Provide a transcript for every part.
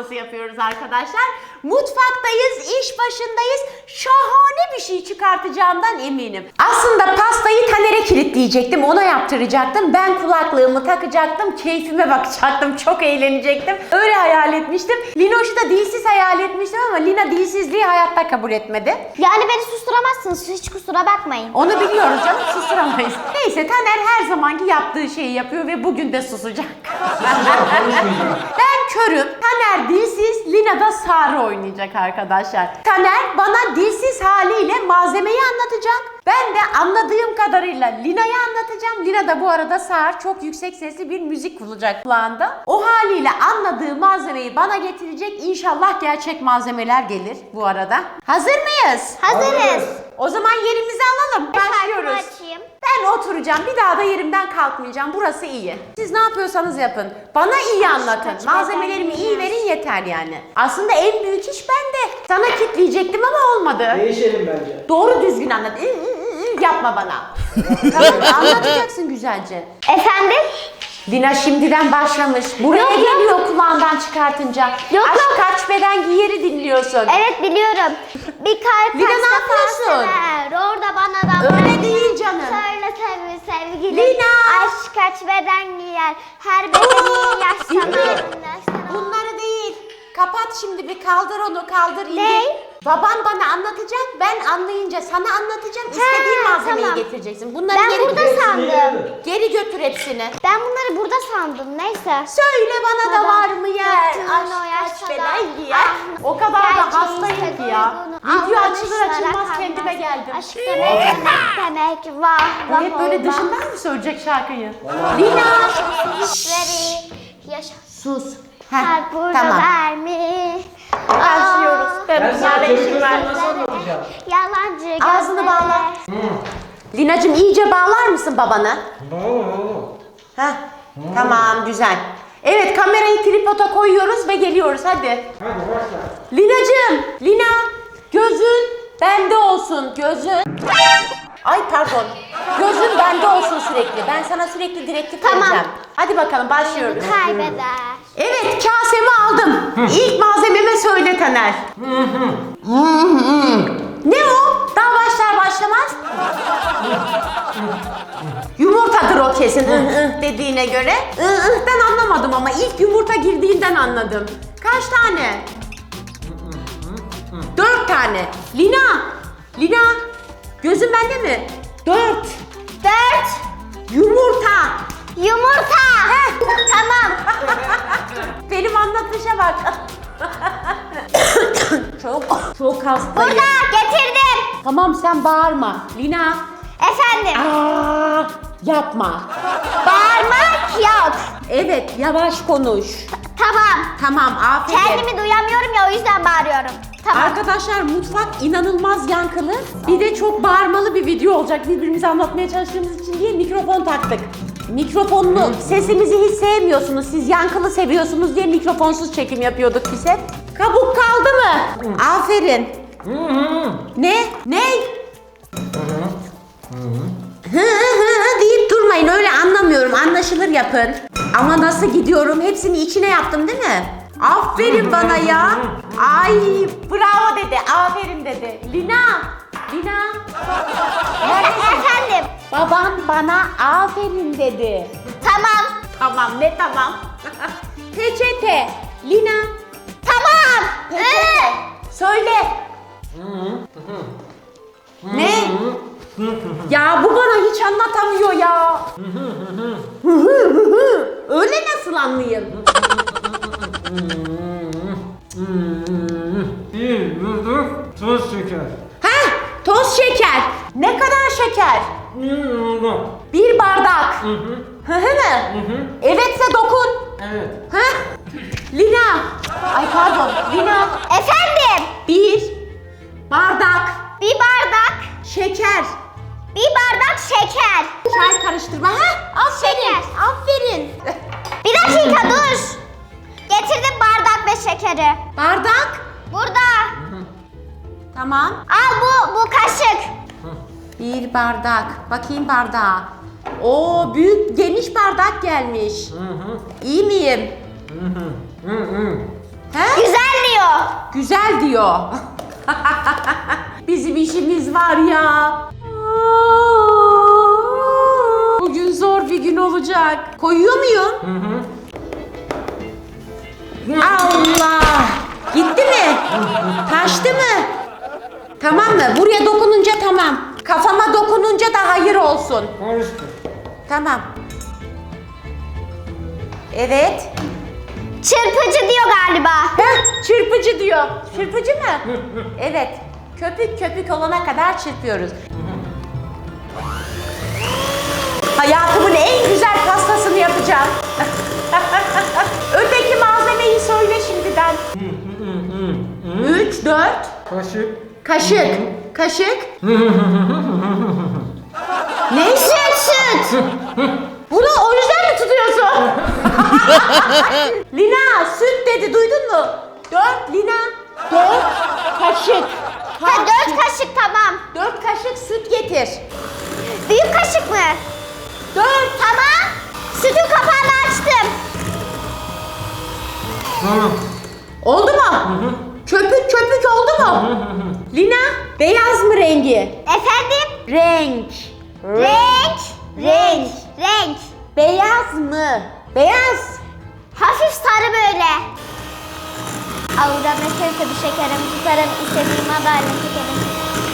pastası yapıyoruz arkadaşlar. Mutfaktayız, iş başındayız. Şahane bir şey çıkartacağımdan eminim. Aslında pastayı Taner'e kilitleyecektim, ona yaptıracaktım. Ben kulaklığımı takacaktım, keyfime bakacaktım, çok eğlenecektim. Öyle hayal etmiştim. Linoş'u da dilsiz hayal etmiştim ama Lina dilsizliği hayatta kabul etmedi. Yani beni susturamazsınız. Hiç kusura bakmayın. Onu biliyoruz canım susturamayız. Neyse Taner her zamanki yaptığı şeyi yapıyor ve bugün de susacak. ben körüm. Taner dilsiz, Lina da Sarı oynayacak arkadaşlar. Taner bana dilsiz haliyle malzemeyi anlatacak. Ben de anladığım kadarıyla Lina'ya anlatacağım. Lina da bu arada sağır çok yüksek sesli bir müzik bulacak kulağında. O haliyle anladığı malzemeyi bana getirecek. İnşallah gerçek malzemeler gelir bu arada. Hazır mıyız? Hazırız. O zaman yerimizi alalım. Başlıyoruz. açayım. Ben oturacağım. Bir daha da yerimden kalkmayacağım. Burası iyi. Siz ne yapıyorsanız yapın. Bana iyi anlatın. Malzemelerimi iyi verin yeter yani. Aslında en büyük iş bende. Sana kitleyecektim ama olmadı. Değişelim bence. Doğru düzgün anlat. Ü, ü, ü, ü, Yapma bana. tamam anlatacaksın güzelce. Efendim? Lina şimdiden başlamış. Buraya Yok, yok. geliyor kulağından çıkartınca. Yok, Aşk yok. kaç beden giyeri dinliyorsun. Evet biliyorum. Kaç beden giyer. Her bedeni yaşanan. Bunları. Kapat şimdi bir kaldır onu kaldır indir. Ne? Baban bana anlatacak ben anlayınca sana anlatacağım. İstediğin Ha, malzemeyi tamam. getireceksin. Bunları Ben geri, burada sandım. geri götür hepsini. Ben bunları burada sandım. Neyse. Söyle bana da var mı yer? baktığın Aşk o kaç da- giyer? Ah, O kadar da gerçeği hastayım ki ya. Video açılır anlamışlara açılmaz kalmaz. kendime geldim. Aşk demek demek demek vah Bu vah hep böyle olmaz. dışından mı söyleyecek şarkıyı? Lina! Hisleri yaşa. Sus. Heh, Kalp burada tamam. vermiş. Başlıyoruz. Ben sana çocuklarına nasıl anlatacağım? Yalancı Ağzını gözleri. bağla. Linacığım iyice bağlar mısın babanı? Heh, tamam güzel. Evet kamerayı tripoda koyuyoruz ve geliyoruz hadi. Hadi başla. Linacığım, Lina gözün bende olsun gözün. Ay pardon. Gözün bende olsun sürekli. Ben sana sürekli direktif Tamam. vereceğim. Hadi bakalım başlıyoruz. Kaybeder. Evet kasemi aldım. İlk malzememe söyle Taner. ne o? Daha başlar başlamaz. Yumurtadır o kesin ıh ıh dediğine göre. Ih ıh'tan anlamadım ama ilk yumurta girdiğinden anladım. Kaç tane? Dört tane. Lina! Lina! Gözün bende mi? Dört. Dört. Yumurta. Yumurta. tamam. Benim anlatışa bak. çok çok hastayım. Burada getirdim. Tamam sen bağırma. Lina. Efendim. Aa, yapma. Bağırmak yok. Evet yavaş konuş. Tamam. Tamam aferin. Kendimi duyamıyorum ya o yüzden bağırıyorum. Tamam. Arkadaşlar mutfak inanılmaz yankılı. Bir de çok bağırmalı bir video olacak birbirimize anlatmaya çalıştığımız için diye mikrofon taktık. Mikrofonlu sesimizi hiç sevmiyorsunuz. Siz yankılı seviyorsunuz diye mikrofonsuz çekim yapıyorduk biz hep. Kabuk kaldı mı? Aferin. Ne? Ne? Hı hı deyip durmayın öyle anlamıyorum anlaşılır yapın. Ama nasıl gidiyorum hepsini içine yaptım değil mi? Aferin bana ya. Ay bravo dedi aferin dedi. Lina. Lina. Neredesin? Efendim. Baban bana aferin dedi. Tamam. Tamam ne tamam. Peçete. Lina. Tamam. Peçete. Söyle. ne? ya bu bana hiç anlatamıyor ya. Öyle nasıl anlayayım? Bir bardak. Bakayım bardağa. Oo büyük geniş bardak gelmiş. İyi miyim? He? Güzel diyor. Güzel diyor. Bizim işimiz var ya. Bugün zor bir gün olacak. Koyuyor muyum? Hı hı. Allah! Gitti mi? Taştı mı? Tamam mı? Buraya dokununca tamam. Kafama dokununca da hayır olsun. Karıştı. Tamam. Evet. Çırpıcı diyor galiba. Heh, çırpıcı diyor. Çırpıcı mı? evet. Köpük köpük olana kadar çırpıyoruz. Hayatımın en güzel pastasını yapacağım. Öteki malzemeyi söyle şimdiden. 3, 4, Kaşık. kaşık. Kaşık. ne? Süt süt. Bunu o yüzden mi tutuyorsun? Lina süt dedi duydun mu? Dört Lina. Dört kaşık. Ha, dört kaşık tamam. Dört kaşık süt getir. Büyük kaşık mı? Dört. Tamam. Sütün kapağını açtım. Tamam. Oldu mu? Köpük köpük oldu mu? Lina beyaz mı rengi? Efendim? Renk. Renk. Renk. Renk. Beyaz mı? Beyaz. Hafif sarı böyle. Avuda meselse bir şekerim, tutarım istediğim adayla çekerim.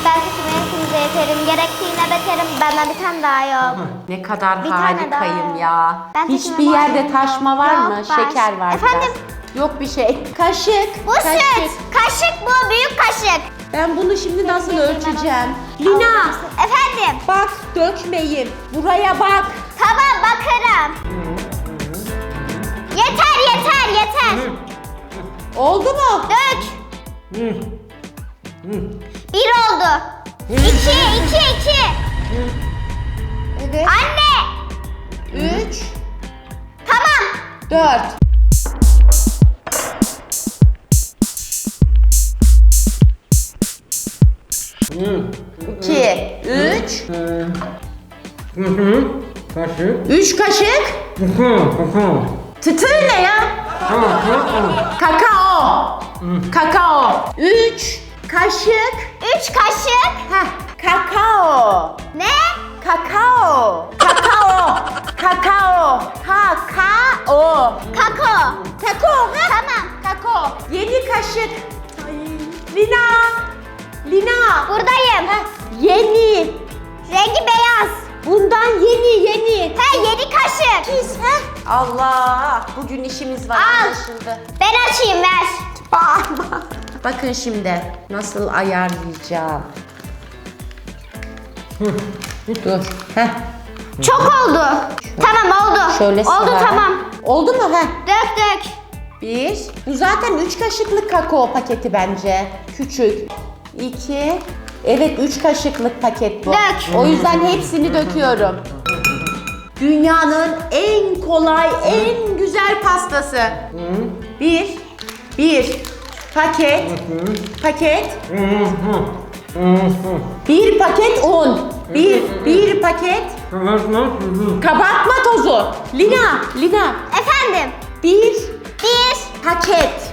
Ben kötüme hepinize yeterim, gerektiğine beterim, benden bir tane daha yok. Ne kadar Bir tane harikayım daha. ya. Ben Hiçbir tekime yerde bakmıyorum. taşma var mı? Yok, var. Şeker var Efendim? Yok bir şey. Kaşık. Bu kaşık. süt, kaşık bu, büyük kaşık. Ben bunu şimdi nasıl ölçeceğim? Lina Efendim? bak dökmeyin. Buraya bak. Tamam bakarım. Yeter yeter yeter. Oldu mu? Dök. Bir oldu. İki, iki, iki. Evet. Anne. Üç, Tamam. dört. Hı. İki, üç. Hı. Hı hı. Kaşık. Üç kaşık. Kakao. Kakao. Tıtır ne ya? Tamam. Kakao. Kakao. Üç kaşık. Üç kaşık. Heh, kakao. Ne? Kakao. Kakao. Kakao. Kakao. Allah. Bugün işimiz var Al. anlaşıldı. Ben açayım ver. Bağırma. Bakın şimdi nasıl ayarlayacağım. Dur. Heh. Çok oldu. Tamam oldu. Şöyle oldu sıra. tamam. Oldu mu? Heh. Dök dök. Bir. Bu zaten üç kaşıklık kakao paketi bence. Küçük. İki. Evet üç kaşıklık paket bu. Dök. O yüzden hepsini döküyorum. Dünyanın en kolay, en güzel pastası. Bir. Bir. Paket. Paket. Bir paket un. Bir, bir paket kabartma tozu. Lina, Lina. Efendim. Bir Bir paket.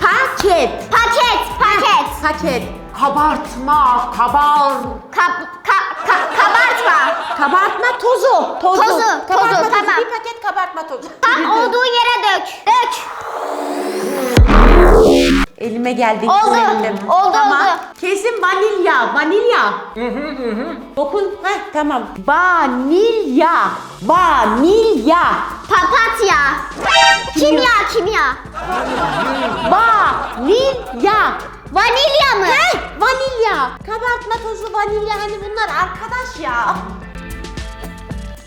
Paket. paket paket. Paket. Kabartma, kabar. Kap, ka, ka- kabartma. Kabartma tozu. Tozu. Tozu, Kabartma tozu, tamam. Bir paket kabartma tozu. Tam olduğu yere dök. Dök. Elime geldi. Oldu, hissettim. oldu, tamam. oldu. Kesin vanilya, vanilya. Dokun. Heh, tamam. Vanilya. Vanilya. Papatya. Kimya kimya. Vanilya. Vanilya mı? Heh, vanilya. Kabartma tozu, vanilya hani bunlar arkadaş ya.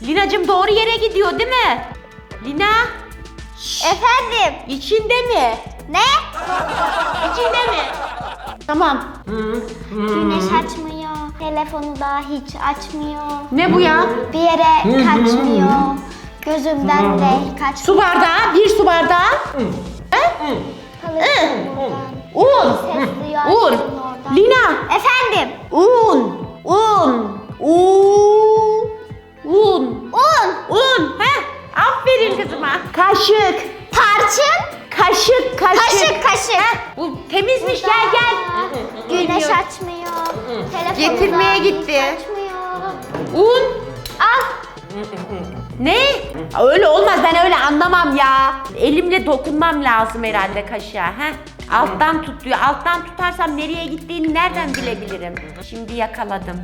Linacım doğru yere gidiyor değil mi? Lina, Efendim. içinde mi? Ne? İçinde mi? Tamam. Güneş açmıyor. Telefonu da hiç açmıyor. Ne bu ya? Bir yere kaçmıyor. Gözümden de kaçmıyor. Su bardağı, bir su bardağı. He? Kalırsın buradan. Un. Un. Lina. Efendim. Un. Un. Un. Un. Un. Un. He? Aferin kızıma. Kaşık. Tarçın. Kaşık, kaşık. Kaşık kaşık. Bu temizmiş gel gel. Güneş açmıyor. Telefonda Getirmeye gitti. Açmıyor. Un. Al. Ne? Öyle olmaz ben öyle anlamam ya. Elimle dokunmam lazım herhalde kaşığa. Heh. Alttan tut diyor. Alttan tutarsam nereye gittiğini nereden bilebilirim? Şimdi yakaladım.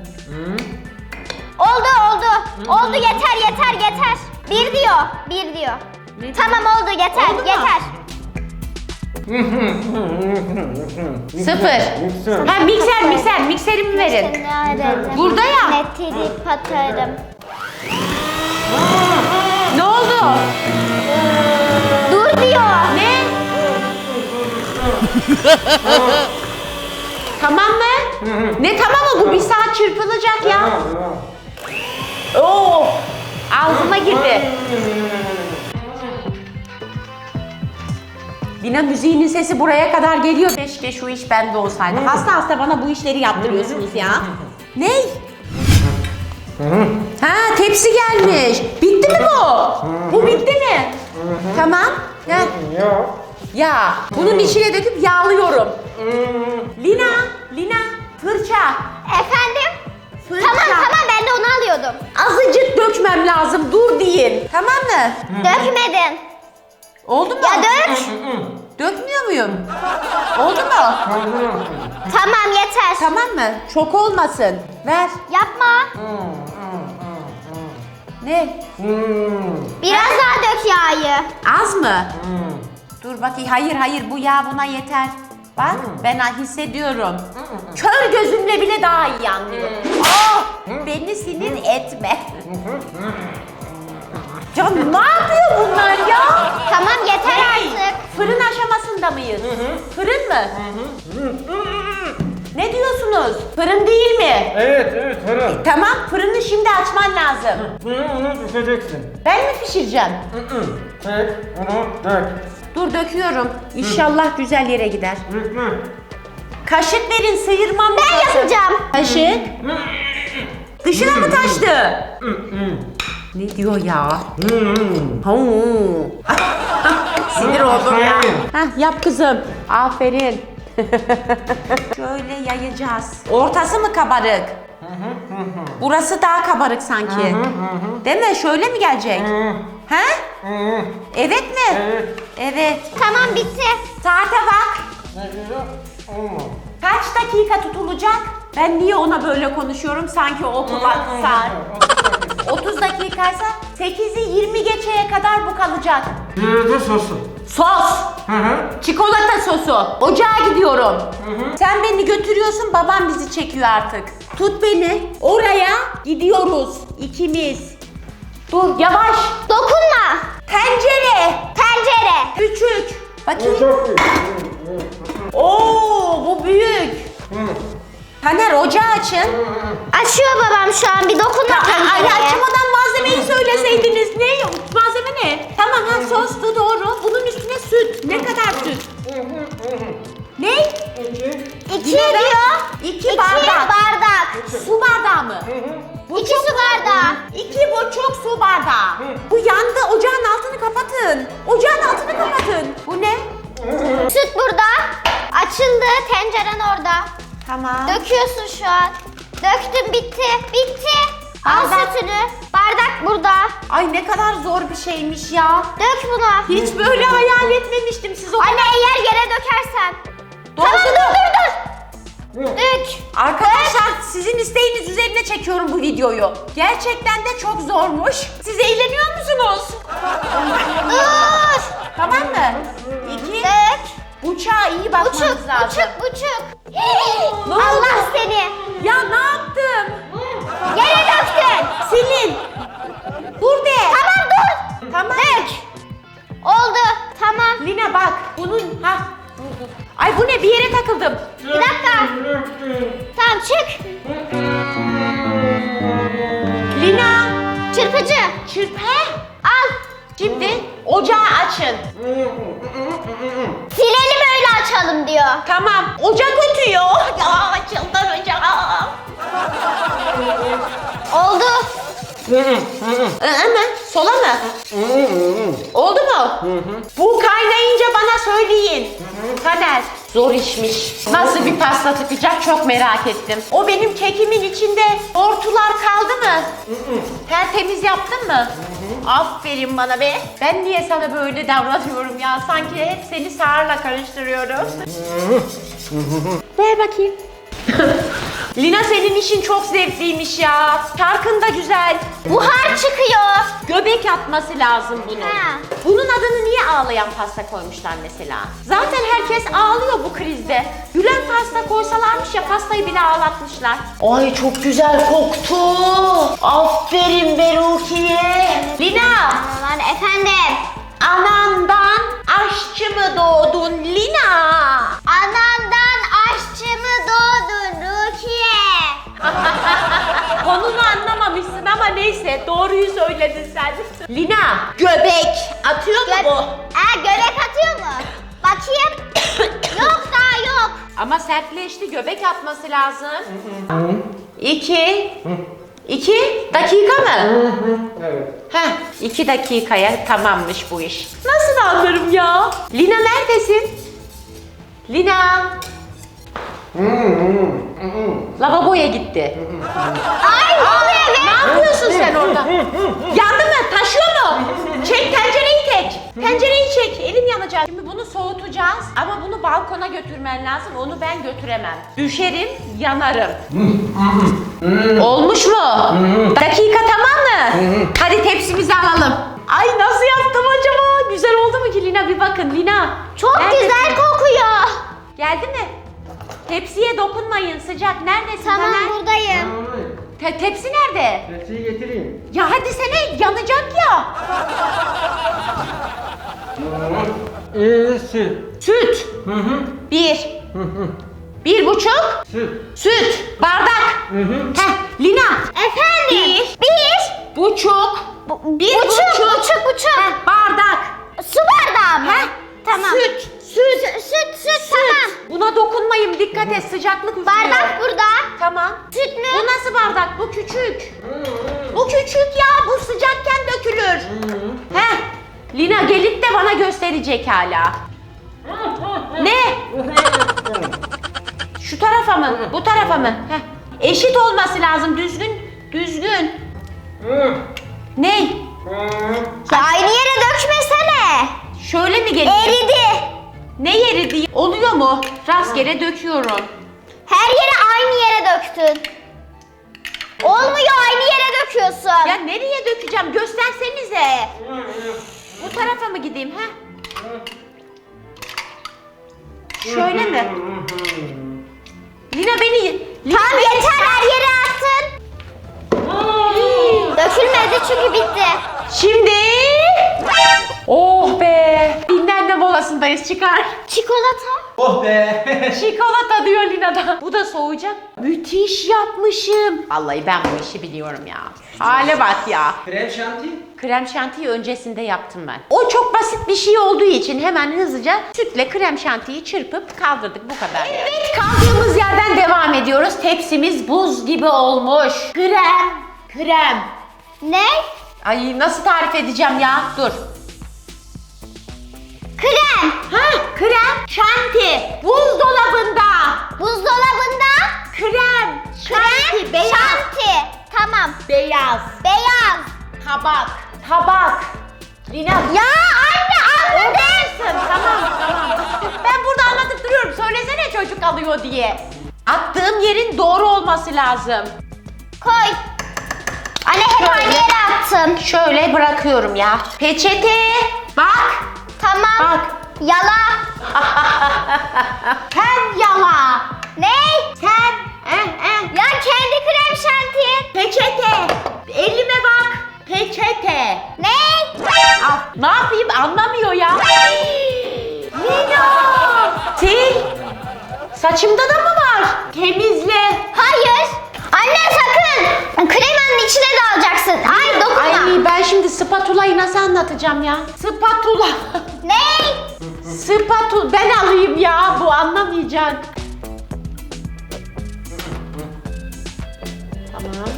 Oldu oldu. Oldu yeter yeter yeter. Bir diyor. Bir diyor. Ne Tamam oldu yeter Oldu mu? yeter. Sıfır. Ha mikser mikser. Mikserimi verin. Burada ya. Ne trip atarım. Ne oldu? Dur diyor. Ne? tamam mı? ne tamamı bu bir saat çırpılacak ya. Oo! Ağzıma girdi. Lina müziğinin sesi buraya kadar geliyor. Keşke şu iş bende olsaydı. Hasta hasta bana bu işleri yaptırıyorsunuz ya. Ne? Ha tepsi gelmiş. Bitti mi bu? Bu bitti mi? Tamam. Ya. Ya. Ya bunun içine döküp yağlıyorum. Lina, Lina fırça. Efendim? Fırça. Tamam tamam ben de onu alıyordum. Azıcık dökmem lazım. Dur deyin. Tamam mı? Dökmedin. Oldu mu? Ya dök. Dökmüyor muyum? Oldu mu? Tamam yeter. Tamam mı? Çok olmasın. Ver. Yapma. Ne? Biraz daha dök yağı. Az mı? Dur bakayım. Hayır hayır bu yağ buna yeter. Bak ben hissediyorum. Kör gözümle bile daha iyi anlıyorum. Ah! Beni sinir etme. Ya ne yapıyor bunlar ya? Tamam yeter Hey, artık. Fırın aşamasında mıyız? Fırın mı? Ne diyorsunuz? Fırın değil mi? Evet evet Ferhat. Tamam fırını şimdi açman lazım. Bunu onu düşeceksin. Ben mi pişireceğim? Tek onu dök. Dur döküyorum. İnşallah güzel yere gider. Kaşık verin sıyırmam Ben lazım. yapacağım. Kaşık. Dışına mı taştı? ne diyor ya? Huu. Sinir oldum ya. Heh, yap kızım. Aferin. Şöyle yayacağız. Ortası mı kabarık? Burası daha kabarık sanki. Değil mi? Şöyle mi gelecek? He? Evet mi? Evet. Evet. Tamam bitti. Saate bak. Ne diyor? Olmaz. Kaç dakika tutulacak? Ben niye ona böyle konuşuyorum sanki o kulak saat. 30 dakikaysa 8'i 20 geçeye kadar bu kalacak. Bir de sosu. Sos. Hı hı. Çikolata sosu. Ocağa gidiyorum. Sen beni götürüyorsun, babam bizi çekiyor artık. Tut beni. Oraya gidiyoruz ikimiz. Dur yavaş. Dokunma. Tencere. Tencere. Küçük. Bakayım. Çok büyük. Oo bu büyük. Taner ocağı açın. Açıyor babam şu an bir dokunma Ay tencereye. açmadan malzemeyi söyleseydiniz. Ne? Malzeme ne? Tamam ha. Bunun üstüne süt. Ne kadar süt? Ne? İki diyor. İki bardak. bardak. Su bardağı mı? Bu İki çok- su bardağı. İki buçuk su bardağı. Bu yandı. Ocağın altını kapatın. Ocağın altını kapatın. Bu ne? Süt burada. Açıldı. Tenceren orada. Tamam. Döküyorsun şu an. Döktüm bitti. Bitti. Al sütünü. Bardak burada. Ay ne kadar zor bir şeymiş ya. Dök bunu. Hiç böyle hayal etmemiştim siz o Anne eğer yere dökersen. Doğru. Tamam dur dur dur. Dök. Arkadaşlar sizin isteğiniz üzerine çekiyorum bu videoyu. Gerçekten de çok zormuş. Siz eğleniyor musunuz? Dur. Tamam mı? İki. Dök. Bıçağa iyi bakmanız Buçuk, lazım. buçuk, buçuk. Ne oldu? Allah seni. Ya ne yaptım? Yere döktün. Silin. Dur de. Tamam dur. Tamam. Dök. Oldu. Tamam. Lina bak bunun ha. Ay bu ne bir yere takıldım. Bir dakika. Tamam çık. Lina Çırpıcı. çırp he. Al. Şimdi ocağı açın. Silelim öyle açalım diyor. Tamam. Ocak ötüyor. Ya açıldı ocak. Oldu. Ee, mi? Sola mı? Oldu mu? Bu kaynayınca bana söyleyin. Taner. Zor işmiş. Nasıl bir pasta çıkacak çok merak ettim. O benim kekimin içinde hortular kaldı mı? Tertemiz yaptın mı? Aferin bana be. Ben niye sana böyle davranıyorum ya? Sanki hep seni sağırla karıştırıyorum. Ver bakayım. Lina senin işin çok zevkliymiş ya. Şarkın da güzel. Buhar çıkıyor. Göbek atması lazım bunun. Ha. Bunun adını niye ağlayan pasta koymuşlar mesela? Zaten herkes ağlıyor bu krizde. Gülen pasta koysalarmış ya pastayı bile ağlatmışlar. Ay çok güzel koktu. Aferin Berukiye. Lina Aman efendim. anandan aşçı mı doğdun Lina? Anandan aşçı mı doğdun Rukiye? Konunu anlamamışsın ama neyse doğruyu söyledin sen. Lina göbek atıyor mu Gö- bu? Ha, göbek atıyor mu? Bakayım. yok daha yok. Ama sertleşti göbek atması lazım. İki. İki dakika mı? Evet. Heh, iki dakikaya tamammış bu iş. Nasıl anlarım ya? Lina neredesin? Lina. Lavaboya gitti. Ay ne oluyor be? Ne yapıyorsun sen orada? Yandı mı? Taşıyor mu? Çek tencereyi tek. Tencereyi çek. Elim yanacak. Şimdi bunu soğutacağız ama bunu balkona götürmen lazım. Onu ben götüremem. Düşerim, yanarım. Olmuş mu? Dakika tamam mı? Hadi tepsimizi alalım. Ay nasıl yaptım acaba? Güzel oldu mu ki Lina? Bir bakın Lina. Çok Neredesin? güzel kokuyor. Geldi mi? Tepsiye dokunmayın sıcak. Neredesin Tamam Taner? buradayım. Te- tepsi nerede? Tepsiyi getireyim. Ya hadi sene yanacak ya. Ee, süt. Süt. Hı hı. Bir. Hı hı. Eşit olması lazım. Düzgün. Düzgün. Ne? Ya aynı yere dökmesene. Şöyle mi geliyor? Eridi. Ne yeri diye? Oluyor mu? Rastgele döküyorum. Her yere aynı yere döktün. Olmuyor aynı yere döküyorsun. Ya nereye dökeceğim? Göstersenize. Bu tarafa mı gideyim? ha? Şöyle mi? Lina beni... Beni- yeter her yere attın. Dökülmedi çünkü bitti. Şimdi... Oh be! Dinlenme molasındayız çıkar. Çikolata. Oh be. Çikolata diyor Lina da. Bu da soğuyacak. Müthiş yapmışım. Vallahi ben bu işi biliyorum ya. Hale bak ya. Krem şanti. Krem şantiyi öncesinde yaptım ben. O çok basit bir şey olduğu için hemen hızlıca sütle krem şantiyi çırpıp kaldırdık bu kadar. Evet kaldığımız yerden devam ediyoruz. Tepsimiz buz gibi olmuş. Krem, krem. Ne? Ay nasıl tarif edeceğim ya? Dur. Krem. Ha krem şanti. Buzdolabında. Buzdolabında. Krem. Şanti Krem. beyaz. Şanti. Tamam. Beyaz. Beyaz. Tabak. Tabak. Lina. Ya anne anladım. Tamam tamam. Ben burada anlatıp duruyorum. Söylesene çocuk alıyor diye. Attığım yerin doğru olması lazım. Koy. Anne hep aynı yere attın. Şöyle bırakıyorum ya. Peçete. Bak. Tamam. Bak. Yala. Sen yala. Ne? Sen. Eh, eh. Ya kendi krem şantin. Peçete. Elime bak. Peçete. Ne? Al. Ne yapayım anlamıyor ya. Lina. Sil. Saçımda da mı var? Temizle. Hayır. Anne sakın. Kremanın içine de alacaksın. Ay dokunma. Ay ben şimdi spatulayı nasıl anlatacağım ya? Spatula. Ne? Spatula. Ben alayım ya bu anlamayacak. Tamam.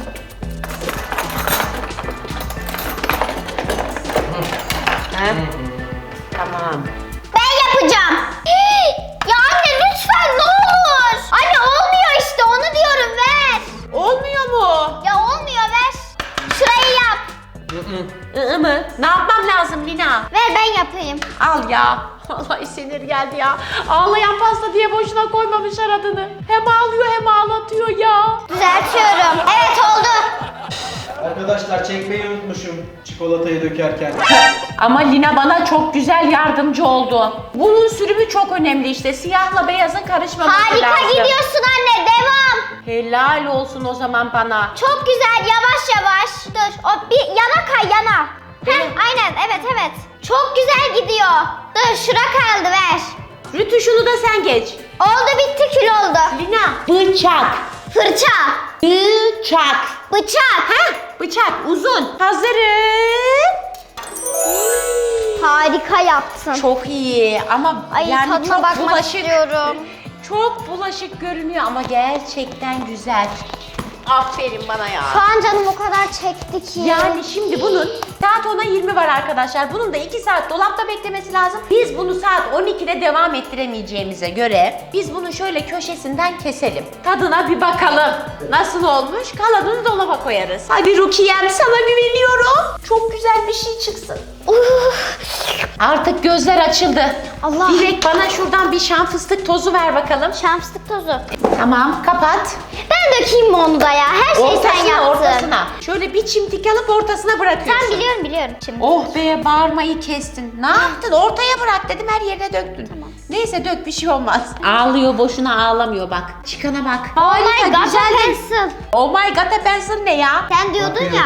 He? Tamam. Ben yapacağım. ya anne lütfen ne olur. Anne olmuyor işte onu diyorum ver. Olmuyor mu? Ya olmuyor ver. Şurayı yap. Iı mı? Ne yapmam lazım Lina? Ver ben yapayım. Al ya. Vallahi sinir geldi ya. Ağlayan pasta diye boşuna koymamışlar adını. Hem ağlıyor hem ağlatıyor ya. Düzeltiyorum. Evet oldu. Arkadaşlar çekmeyi unutmuşum çikolatayı dökerken. Ama Lina bana çok güzel yardımcı oldu. Bunun sürümü çok önemli işte. Siyahla beyazın karışmaması Harika lazım. gidiyorsun anne devam. Helal olsun o zaman bana. Çok güzel yavaş yavaş. Dur o bir yana kay yana. Heh, aynen evet evet. Çok güzel gidiyor. Dur şura kaldı ver. Rütuşunu da sen geç. Oldu bitti kül oldu. Lina. Bıçak. Fırça. Bıçak. Bıçak. Ha, bıçak uzun. Hazırım. Harika yaptın. Çok iyi ama Ay yani tadına çok bakmak bulaşık. istiyorum. Çok bulaşık görünüyor ama gerçekten güzel. Aferin bana ya. Şu an canım o kadar çekti ki. Yani şimdi bunun saat 10'a 20 var arkadaşlar. Bunun da 2 saat dolapta beklemesi lazım. Biz bunu saat 12'de devam ettiremeyeceğimize göre biz bunu şöyle köşesinden keselim. Tadına bir bakalım. Nasıl olmuş? Kalanını dolaba koyarız. Hadi Rukiye'm sana güveniyorum. Çok güzel bir şey çıksın. Uf. Artık gözler açıldı. Allah. Dilek bana şuradan bir şan fıstık tozu ver bakalım. Şamstık tozu. Tamam kapat. Ben dökeyim mi onu da ya? Her şeyi sen Ortasına yaptın. ortasına. Şöyle bir çimdik alıp ortasına bırakıyorsun. Sen biliyorum biliyorum şimdi. Oh be bağırmayı kestin. Ne yaptın? Ortaya bırak dedim her yerine döktün. Tamam. Neyse dök bir şey olmaz. Ağlıyor boşuna ağlamıyor bak. Çıkana bak. Oh my Harika, god güzel pencil. Oh my god pencil ne ya? Sen diyordun ya.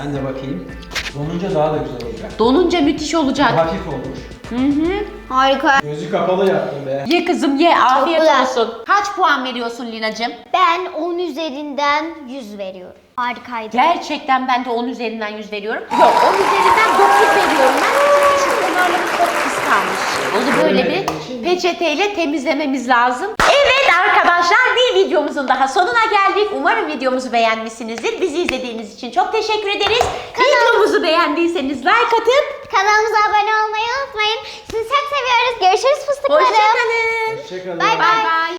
Ben de bakayım. Donunca daha da güzel olacak. Donunca müthiş olacak. Hafif olmuş. Hı hı. Harika. Gözü kapalı yaptım be. Ye kızım ye afiyet güzel. olsun. Kaç puan veriyorsun Linacığım? Ben 10 üzerinden 100 veriyorum. Harikaydı. Gerçekten ben de 10 üzerinden 100 veriyorum. Yok 10 üzerinden 9 veriyorum ben. Çünkü kenarları çok pis kalmış. Onu böyle bir peçeteyle temizlememiz lazım. Arkadaşlar bir videomuzun daha sonuna geldik. Umarım videomuzu beğenmişsinizdir. Bizi izlediğiniz için çok teşekkür ederiz. Videomuzu beğendiyseniz like atıp Kanalımıza abone olmayı unutmayın. Sizi çok seviyoruz. Görüşürüz fıstıklarım. hoşçakalın. Hoşçakalın. Bay bay.